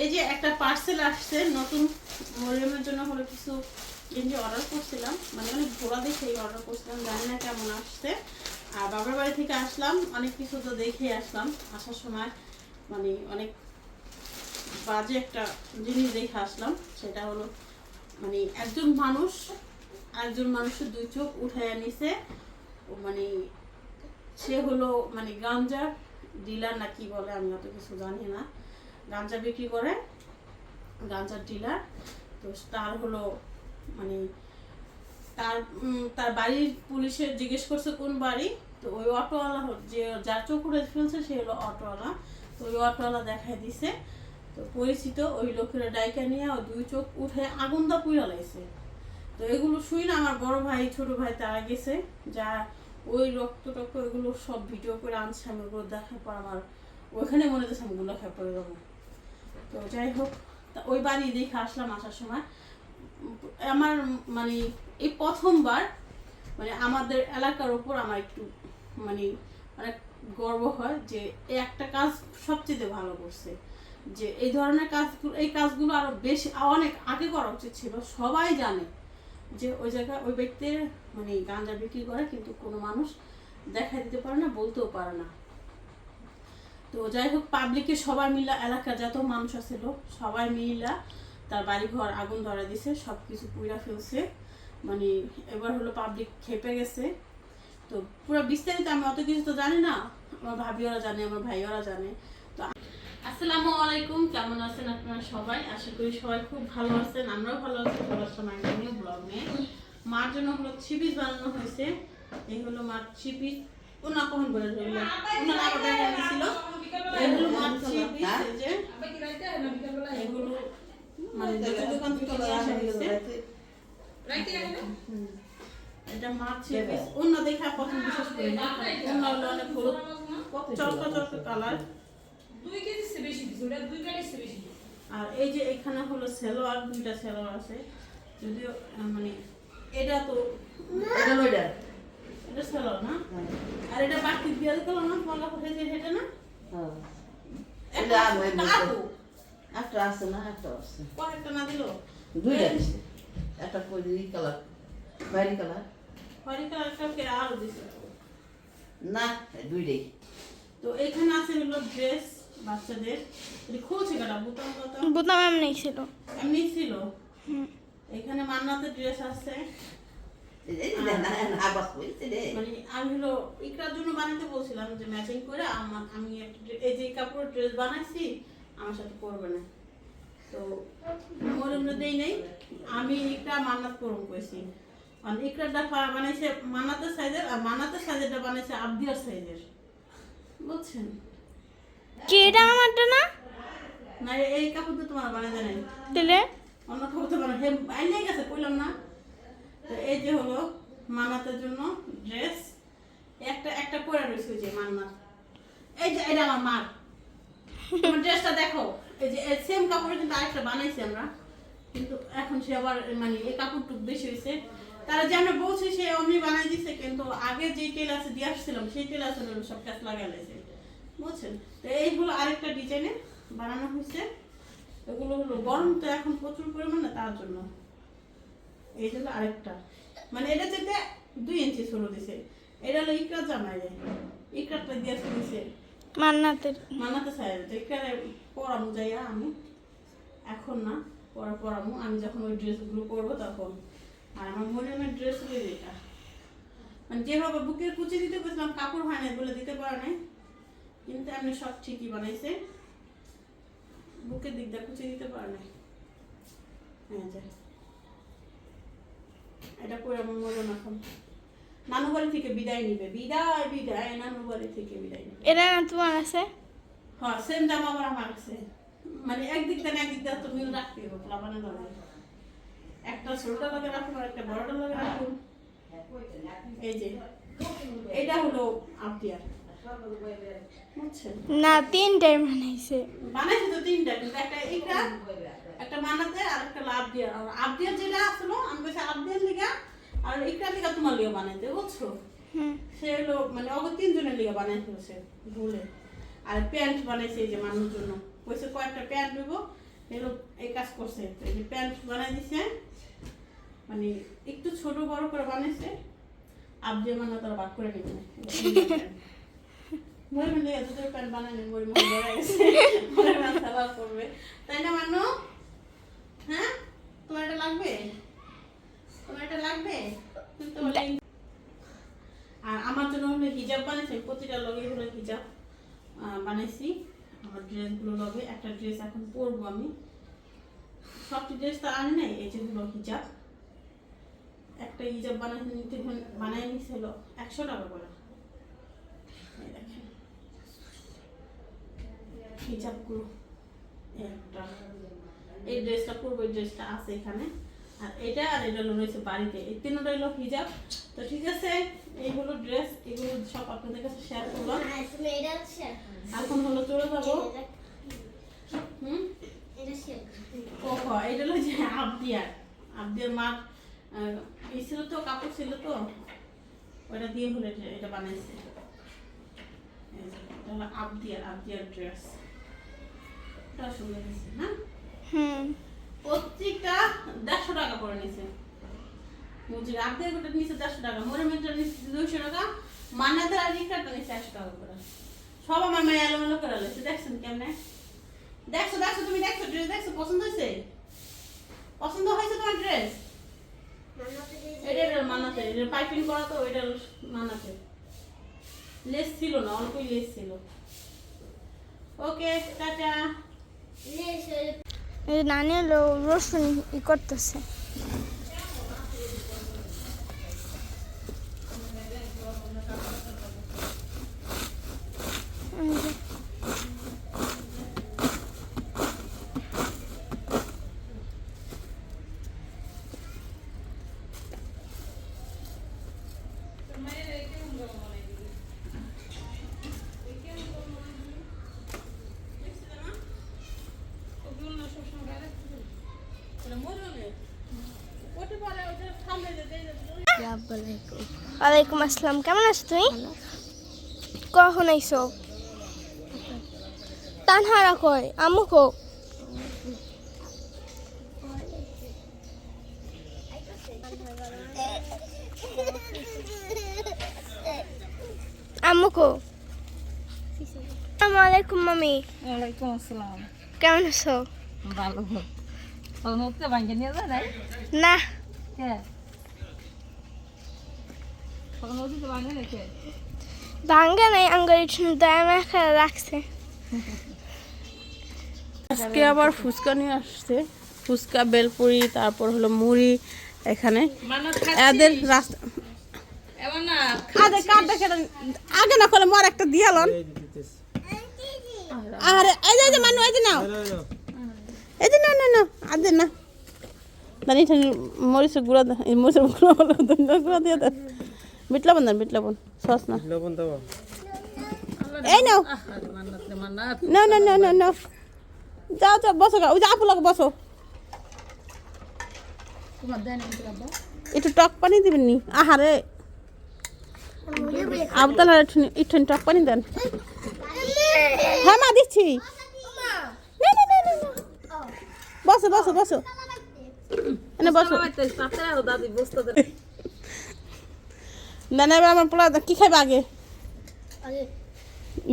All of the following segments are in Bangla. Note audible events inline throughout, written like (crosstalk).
এই যে একটা পার্সেল আসছে, নতুন মরিয়মের জন্য হলো কিছু গেঞ্জি অর্ডার করছিলাম মানে অনেক ঘোরা দেখেই অর্ডার করছিলাম, জানি না কেমন আসছে। আর বাবার বাড়ি থেকে আসলাম, অনেক কিছু তো দেখে আসলাম, আসার সময় মানে অনেক বাজে একটা জিনিস দেখে আসলাম, সেটা হলো মানে একজন মানুষ একজন মানুষের দুই চোখ উঠাইয়া নিছে মানে সে হলো মানে গাঞ্জা ডিলার না কি বলে আমি অত কিছু জানি না। গাঞ্জা বিক্রি করে গাঞ্জার ডিলার তো তার হলো মানে তার তার বাড়ির পুলিশে জিজ্ঞেস করছে কোন বাড়ি, তো ওই অটোওয়ালা যে যার চোখ ফেলছে সে হলো অটোওয়ালা। তো ওই অটোওয়ালা দেখাই দিছে। তো পরিচিত ওই লোকের ডাইকা নিয়ে দুই চোখ উঠে আগুন দা পুইরা লাইছে। তো এগুলো শুই না আমার বড় ভাই, ছোট ভাই তারা গেছে, যা ওই রক্ত টক্ত এগুলো সব ভিডিও করে আনছে, আমি ওগুলো দেখার পর আমার ওইখানে মনে হচ্ছে আমি গুলো খেয়ে পড়ে যাব। তো যাই হোক, তা ওই বাড়ি দেখে আসলাম আসার সময়। আমার মানে এই প্রথমবার মানে আমাদের এলাকার উপর আমার একটু মানে অনেক গর্ব হয় যে এই একটা কাজ সবচেয়ে ভালো করছে। যে এই ধরনের কাজগুলো এই কাজগুলো আরও বেশি, অনেক আগে করা উচিত ছিল, সবাই জানে যে ওই জায়গায় ওই ব্যক্তির মানে গাঁজা বিক্রি করে, কিন্তু কোনো মানুষ দেখা দিতে পারে না, বলতেও পারে না। তো যাই হোক পাবলিকে সবাই মিলা এলাকার যত মানুষ আছিল সবাই মিলা তার বাড়ি ঘর আগুন ধরা দিছে সব কিছু পুইরা ফেলছে। মানে এবার হলো পাবলিক খেপে গেছে। তো পুরো বিস্তারিত আমি অত কিছু তো জানি না, আমার ভাবি ওরা জানে, আমার ভাই ওরা জানে। তো আসসালামু আলাইকুম, কেমন আছেন আপনারা সবাই? আশা করি সবাই খুব ভালো আছেন, আমরাও ভালো আছি ভালো সময় নিয়ে ব্লগ। নিয়ে মার জন্য হলো ছিপিস বানানো হয়েছে, এই হলো মার ছিপিস ওনা কখন বলে ধরল ওনা আবার দেখা গেছিল এগুলো মার ছিপিস এই যে এগুলো মানে দুটো দোকান থেকে নিয়ে আসা হয়েছে এটা মাছ অন্য দেখা প্রথম বিশেষ করে না। অন্য হলো অনেক হলুদ। চরকা চরকা কালার। আর এই যে এখানে হলো সেলোয়ার দুইটা সেলোয়ার আছে। যদিও মানে এটা তো এটা লইডা? এটা সেলোয়ার না? আর এটা বাকি দিয়ে দিতে না বলা কোথায় যে এটা না? হ্যাঁ। এটা আমি একটা আছে না একটা আছে কয়েকটা না দিলো দুইটা আছে একটা কই কালার বাইরি কালার কালারটা কে আরও দিছে না দুইটাই তো এখানে আছে হলো ড্রেস বাচ্চাদের এটা খুলছে কাটা বুতাম কত বোতাম এমনি ছিল এমনি ছিল এখানে মান্নাতের ড্রেস আছে মানে আমি হলো ইকরার জন্য বানাতে বলছিলাম যে ম্যাচিং করে আমার আমি একটা এই যে কাপড়ের ড্রেস বানাইছি আমার সাথে করবে না। তো মরমটা দেই নেই আমি ইকরা মান্নাত করুন কইছি আর ইকরাটা পা- বানাইছে মান্নাতের সাইজের আর মান্নাতের সাইজেরটা বানাইছে আবদিয়ার সাইজের। বুঝছেন? কি এটা আমারটা না? না এই- কাপড় তো তোমার বানাতে নাই। দিলে অন্য কাপড় তো বানাই হে আইনে গেছে কইলাম না। তো এই যে হলো মান্নাতের জন্য ড্রেস একটা একটা পরে রয়েছে যে মান্নাত। এই যে এটা আমার মার। তোমার ড্রেসটা দেখো। এই যে সেম কাপড়ে কিন্তু আরেকটা বানাইছি আমরা। কিন্তু এখন সে আবার মানে এই কাপড়টুক বেশি হয়েছে তারা যে আমরা বলছি, সে অমনি বানাই দিছে, কিন্তু আগে যে টেলার্সে দিয়ে আসছিলাম, সেই টেলার্সে সব কাজ লাগাই লাইছে। বুঝছেন? তো এই হলো আরেকটা ডিজাইনে বানানো হয়েছে এগুলো হলো গরম, তো এখন প্রচুর পরিমাণে তার জন্য। এই হলো আরেকটা। মানে এটা যেতে দুই ইঞ্চি ছোট দিছে। এটা হলো ইকরার জামাই যায় ইকরারটা দিয়ে দিছে। মান্নাতের। মানাতে চাই তো এখানে পড়ামু যাইয়া আমি। এখন না পরে পড়ামু আমি যখন ওই ড্রেসগুলো পরবো তখন। আর আমার মরিয়মের ড্রেস হলো এটা। মানে যেভাবে বুকের কুচি দিতে বলছিলাম, কাপড় হয় না বলে দিতে পারে নাই। কিন্তু এমনি সব ঠিকই বানাইছে। বুকের দিক দিয়ে কুচি দিতে পারে নাই। হ্যাঁ এটা পরে আমার মরিয়ম এখন। নানু বাড়ি থেকে বিদায় নিবে। বিদায় বিদায় নানু বাড়ি থেকে বিদায় নিবে। এটা না তোমার আছে? হ্যাঁ সেম জামা আবার আমার আছে। মানে একদিক থেকে একদিক দিয়ে তো মিল রাখতে হবে প্লাবানে ধরে একটা ছোটটা লাগে রাখুন আর একটা বড়টা লাগে রাখুন। এই যে এটা হলো আপিয়ার না তিনটাই বানাইছে। বানাইছি তো তিনটা কিন্তু একটা এইটা একটা মানাতে আর একটা লাভ দিয়ে। আর আবদিয়ার যেটা আসলো আমি বলছি আবদিয়ার লিগা আর ইকরা লিগা তোমার লিগা বানাইতে বুঝছ? সে হলো মানে অগ তিনজনের লিগা বানাই ফেলছে ভুলে। আর প্যান্ট বানাইছে এই যে মানুষ জন্য। কইছে কয়েকটা প্যান্ট নেব এগুলো এই কাজ করছে। এই যে প্যান্ট বানাই দিছে মানে একটু ছোট বড় করে বানাইছে আপ যে মানে তারা ভাগ করে নেবে লেগে দুটো প্যান্ট। গেছে। সালাদ করবে তাই না মানু? হ্যাঁ? তোমার এটা লাগবে? তোমার এটা লাগবে? আর আমার জন্য হলো হিজাব বানাইছি প্রতিটা লগে হলো হিজাব আহ, বানাইছি আমার ড্রেসগুলো লগে একটা ড্রেস এখন পরবো আমি। সবটি ড্রেস তো আনি নাই এই যে হলো হিজাব একটা হিজাব বানাইতে নিতে বানাই নিছে হলো একশো টাকা করে। দেখেন। হিজাবগুলো এই একটা। এই ড্রেসটা পরবো এই ড্রেসটা আছে এখানে। আর এটা আর এটা হলো রয়েছে বাড়িতে। এই তিনটা হলো হিজাব। তো ঠিক আছে এইগুলো ড্রেস এগুলো সব আপনাদের কাছে শেয়ার করলাম। এখন হলো চলে যাব। হুম? ওহো এটা হলো যে আবদিয়ার। আবদিয়ার মার ই ছিল তো কাপড় ছিল তো। ওটা দিয়ে হলো এটা এটা বানাইছে। এটা আবদিয়ার আবদিয়ার ড্রেস এটা সুন্দর হয়েছে হ্যাঁ হুম। প্রত্যেকটা দেড়শো টাকা করে নিছে। বুঝলি আবদিয়ার গোটা নিচে দেড়শো টাকা? মরে মেয়েটা নিচে দুইশো টাকা মান্নাদের আর রিক্সাটা নিচে একশো টাকা করে। সব আমার মেয়ে এলোমেলো করে লেছে দেখছেন কেমনে? দেখছ দেখছ তুমি দেখছ ড্রেস দেখছ পছন্দ হয়েছে? পছন্দ হয়েছে তোমার ড্রেস? এটা এটা মানাতে এটা পাইপিং করা তো এটা মানাতে লেস ছিল না অল্পই লেস ছিল। Okay tata. এই যে নানি হলো রসুন ই করতেছে এই যে, ওয়ালাইকুম আসসালাম। কেমন আছো তুমি? কখন আইছো? তানহারা কই আমু কো? আম্মু কো? আসসালামু আলাইকুম মামি। ওয়ালাইকুম আসসালাম। কেমন আছো? ভালো। নিয়ে যায় না। ভাঙ্গে নাই আঙ্গারি দয়া মাখা রাখছে। আজকে আবার ফুচকা নিয়ে আসছে। ফুচকা বেলপুরি তারপর হলো মুড়ি এখানে। এদের রাস্তা না আগে না করলে মর একটা দিয়ালন আরে এই যে এই যে মানু এই যে নাও। এই যে না না না আদে না দানি ঠানি গুঁড়া দে এই মরিচ গুঁড়া হলো ধনিয়া গুঁড়া দিয়ে দেন বিট লবণ দেন বিট লবণ সস না এই নাও মান্নাত রে মান্নাত না না না না না যাও যাও বসো গা ওই যে আপু লাগে বসো একটু টক পানি দিবেন নি আহারে আবদালার একটু টক পানি দেন হ্যাঁ মা দিচ্ছি না, না, না, না, না। বসো বসো বসো এনে বসো তাতে আর দাদি বুঝতে দে দেন এবার আমার পোলা কি খাইবে আগে?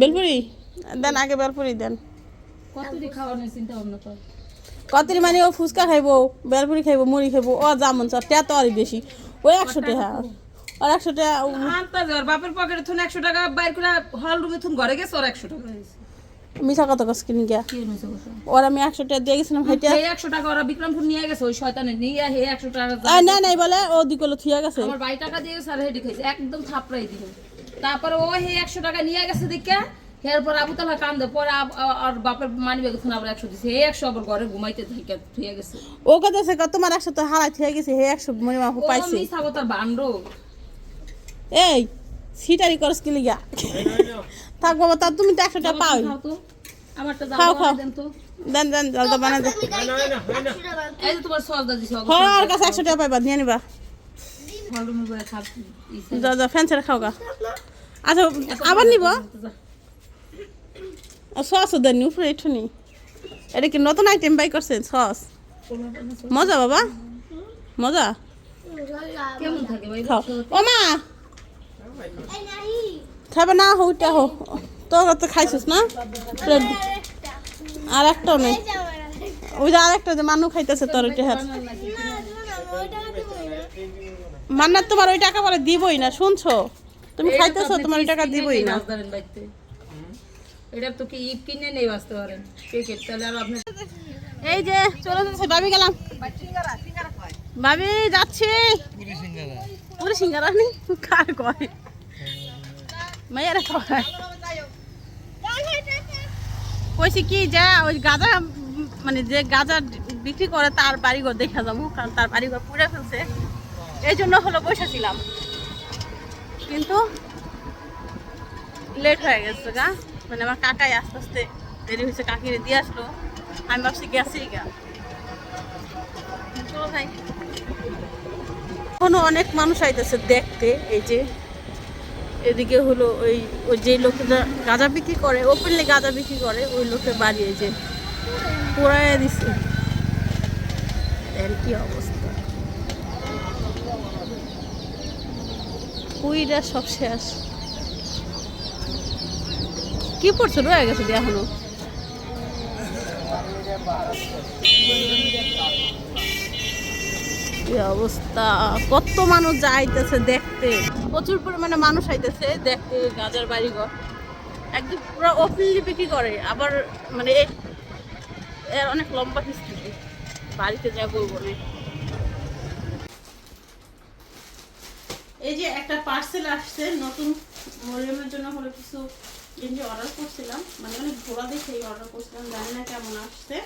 বেলপুরি? দেন আগে বেলপুরি দেন। কতরি মানে ও ফুচকা খাইবো বেলপুরি খাইবো মুড়ি খাইবো ও যেমন সব টা তো আরই বেশি। ওই একশো টাকা আর একশো টাকা বাপের পকেটে থুন একশো টাকা বাইর করে হল রুমে থুন ঘরে গেছে ওর একশো টাকা মিঠা কত কস কিনে গিয়া ওর আমি একশো টাকা দিয়ে গেছিলাম হেঁটে একশো টাকা ওরা বিক্রমপুর নিয়ে গেছে ওই শয়তানে নিয়ে হে একশো টাকা না নাই বলে ও দিকলো থুয়া গেছে। আমার বাড়ি টাকা দিয়ে গেছে আর হেডি খাইছে একদম থাপড়াই দিল তারপরে ও হে একশো টাকা নিয়ে গেছে দেখে এরপর আবু তালা কান্দে পরে আর বাপের মানি ব্যাগে থুন আবার একশো দিছে এই একশো আবার ঘরে ঘুমাইতে থেকে থুয়ে গেছে। ও কথা সে তোমার একশো তো হারাই থুয়া গেছে হে একশো মনে মাফু পাইছে। মিশাবো তার বান্ড এই সিটারি করস কি লিগা থাক বাবা তা তুমি তো একশো টাকা পাও খাও খাও, দেন দেন দেন জলদা বানা দে এই যে তোমার সস হ্যাঁ আর কাছে একশো টাকা পাইবা নিয়ে নিবা। যা যা ফ্যান ছেড়ে খাও গা। আচ্ছা আবার নিব? যা। সসও দেননি উপরে এঠুনি এটা কি নতুন আইটেম বাই করছেন সস? মজা বাবা। মজা। ও মা! খাবে না হইটা হো। তোর তো খাইছিস না? প্লেট আর একটাও নেই। এই যে আরেকটা। ওই যে আরেকটা যে মানু খাইতেছে তোর ওইটা ওই টাকা মান্নার তোমার ওই টাকা পরে দিবই না শুনছো? তুমি খাইতেছো তোমার ওই টাকা দিবই না। এটা তো কি ইপ কিনে নেই বাঁচতে পারেন প্যাকেট তাহলে আর আপনি এই যে চলে যাচ্ছে ভাবি গেলাম। ভাবি যাচ্ছি। পুরি সিঙ্গারা নেই? কার কয়? মাইয়ারা কয় কইছি কি যে, ওই গাঁজা মানে যে গাঁজা বিক্রি করে তার বাড়িঘর দেখা যাব, কারণ তার বাড়িঘর পুড়ে ফেলছে। এই জন্য হলো বসেছিলাম। কিন্তু লেট হয়ে গেছে গা। মানে আমার কাকাই আস্তে আস্তে দেরি হয়েছে, কাকিরে দিয়ে আসলো। আমি ভাবছি গেছি গা। চলো ভাই। এখনও অনেক মানুষ আইতেছে দেখতে, এই যে এদিকে হলো ওই ওই যে লোকেরা গাঁজা বিক্রি করে ওপেনলি গাঁজা বিক্রি করে, ওই লোকের বাড়ি যে পোড়ায় দিছে কি অবস্থা? কুইরা সব শেষ। কি পড়ছো? রয়ে গেছে এখনও অবস্থা? কত মানুষ যাইতেছে দেখতে। প্রচুর পরিমাণে মানুষ আইতেছে দেখতে, গাজার বাড়িঘর। একদম পুরো ওপেনলি বিক্রি করে। আবার মানে এর অনেক লম্বা হিস্ট্রি বাড়িতে যা বলব এই যে একটা পার্সেল আসছে, নতুন মরিয়মের জন্য হলো কিছু গেঞ্জি অর্ডার করছিলাম। মানে অনেক ঘোরা দেখেই অর্ডার করছিলাম, জানি না কেমন আসছে।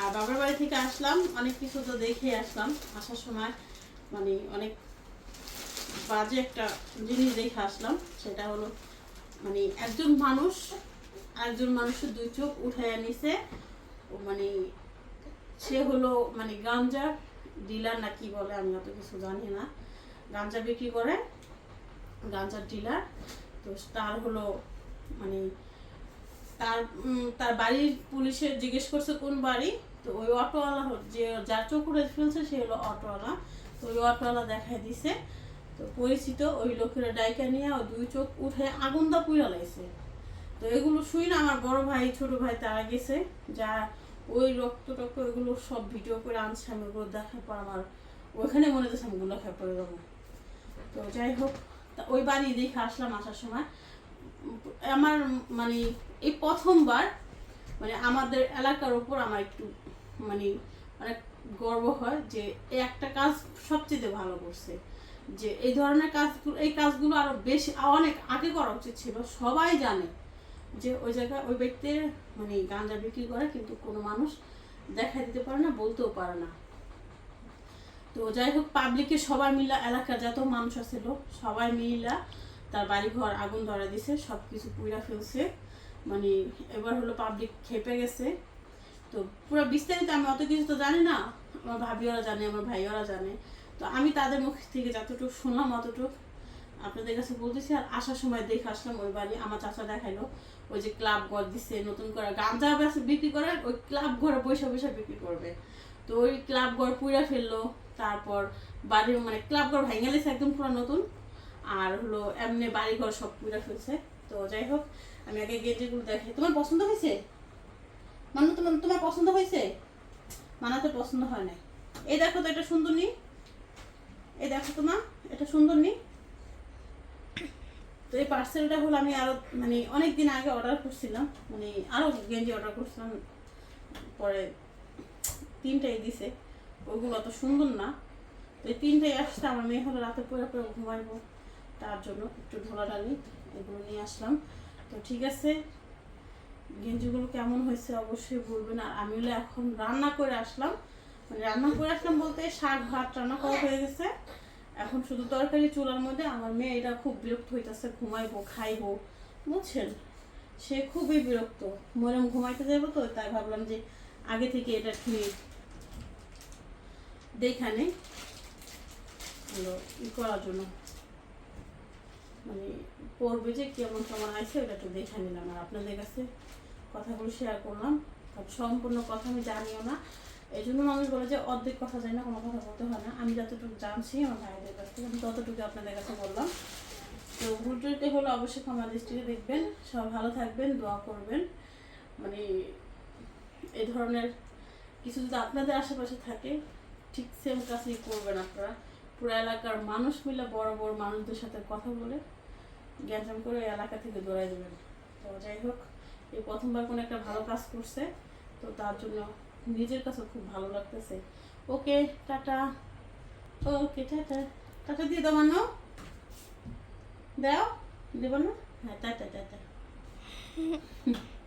আর বাবার বাড়ি থেকে আসলাম, অনেক কিছু তো দেখে আসলাম, আসার সময় মানে অনেক বাজে একটা জিনিস দেখে আসলাম, সেটা হলো মানে একজন মানুষ একজন মানুষের দুই চোখ উঠায় নিছে মানে সে হলো মানে গাঞ্জা ডিলার না কি বলে আমি অত কিছু জানি না, গাঞ্জা বিক্রি করে, গাঞ্জার ডিলার, তো তার হলো মানে তার তার বাড়ির পুলিশে জিজ্ঞেস করছে কোন বাড়ি, তো ওই অটোওয়ালা যে যার চোখ উঠে ফেলছে সে হলো অটোওয়ালা। তো ওই অটোওয়ালা দেখাই দিছে। তো পরিচিত ওই লোকেরা ডাইকা নিয়ে দুই চোখ উঠে আগুন দা পুইরা লাইছে। তো এগুলো শুই না আমার বড় ভাই, ছোট ভাই তারা গেছে। যা ওই রক্ত টক্ত এগুলো সব ভিডিও করে আনছে আমি ওগুলো দেখার পর আমার ওইখানে মনে হচ্ছে আমি গুলো খেয়ে পড়ে যাব। তো যাই হোক ওই বাড়ি দেখে আসলাম আসার সময়। আমার মানে এই প্রথমবার মানে আমাদের এলাকার উপর আমার একটু মানে অনেক গর্ব হয় যে এই একটা কাজ সবচেয়ে ভালো করছে। যে এই ধরনের কাজগুলো, এই কাজগুলো আরও বেশি, অনেক আগে করা উচিত ছিল, সবাই জানে যে ওই জায়গায় ওই ব্যক্তির মানে গাঁজা বিক্রি করে কিন্তু কোনো মানুষ দেখা দিতে পারে না, বলতেও পারে না। তো যাই হোক পাবলিকে সবাই মিলা, এলাকার যত মানুষ আছে লোক, সবাই মিলা তার বাড়ি ঘর আগুন ধরা দিছে সব কিছু পুইরা ফেলছে। মানে এবার হলো পাবলিক খেপে গেছে। তো পুরো বিস্তারিত আমি অত কিছু তো জানি না, আমার ভাবি ওরা জানে, আমার ভাই ওরা জানে। তো আমি তাদের মুখ থেকে যতটুকু শুনলাম, অতটুকু আপনাদের কাছে বলতেছি, আর আসার সময় দেখে আসলাম, ওই বাড়ি আমার চাচা দেখাইলো। ওই যে ক্লাব ঘর দিচ্ছে নতুন করে গাঁজা বিক্রি করে, ওই ক্লাব ঘরে পয়সা পয়সা বিক্রি করবে। তো ওই ক্লাব ঘর পুইরা ফেলল, তারপর বাড়ির মানে ক্লাব ঘর ভেঙে গেছে, একদম পুরো নতুন। আর হলো এমনি বাড়ি ঘর সব পুইরা ফেলছে। তো যাই হোক আমি আগে গেঞ্জিগুলো দেখাই তোমার পছন্দ হয়েছে? মানে তোমার তোমার পছন্দ হয়েছে? মানাতে পছন্দ হয় নাই। এই দেখো তো এটা সুন্দর নি। এই দেখো তোমার এটা সুন্দর নি। তো এই পার্সেলটা হলো আমি আরও মানে অনেক দিন আগে অর্ডার করছিলাম। মানে আরও গেঞ্জি অর্ডার করছিলাম। পরে তিনটাই দিছে। ওইগুলো অত সুন্দর না। তো এই তিনটাই আসছে। আমার মেয়ে হলো রাতে পরে পরে ঘুমাইবো। তার জন্য একটু ঢোলাঢালি এগুলো নিয়ে আসলাম। তো ঠিক আছে। গেঞ্জিগুলো কেমন হয়েছে অবশ্যই বলবেন। আর আমি হলো এখন রান্না করে আসলাম। মানে রান্না করে আসলাম বলতে শাক, ভাত রান্না করা হয়ে গেছে। এখন শুধু তরকারি চুলার মধ্যে। আমার মেয়ে এটা খুব বিরক্ত হইতেছে, ঘুমাইবো, খাইবো, বুঝছেন? সে খুবই বিরক্ত। মরম ঘুমাইতে যাব তো, তাই ভাবলাম যে আগে থেকে এটা একটু দেখানে করার জন্য। মানে পড়বে যে কেমন কেমন আছে, ওটা একটু দেখে নিলাম। আর আপনাদের কাছে কথাগুলো শেয়ার করলাম। সম্পূর্ণ কথা আমি জানিও না। এই জন্য মানুষ বলে যে অর্ধেক কথা জানি না, কোনো কথা বলতে হয় না। আমি যতটুকু জানছি আমার ভাইদের কাছ থেকে, আমি ততটুকু আপনাদের কাছে বললাম। তো ভুল টুলটে হলে অবশ্যই ক্ষমা দৃষ্টিতে দেখবেন। সব ভালো থাকবেন, দোয়া করবেন। মানে এ ধরনের কিছু যদি আপনাদের আশেপাশে থাকে, ঠিক সেম কাজই করবেন আপনারা। পুরো এলাকার মানুষ মিলে বড় বড় মানুষদের সাথে কথা বলে গ্যাঞ্জাম করে ওই এলাকা থেকে দৌড়াই দেবেন তো যাই হোক এই প্রথমবার কোনো একটা ভালো কাজ করছে, তো তার জন্য নিজের কাছে খুব ভালো লাগতেছে। Okay, tata. Okay, tata. Tata দিয়ে দাও মানো দাও। দেবো না হ্যাঁ টাটা টাটা। (laughs)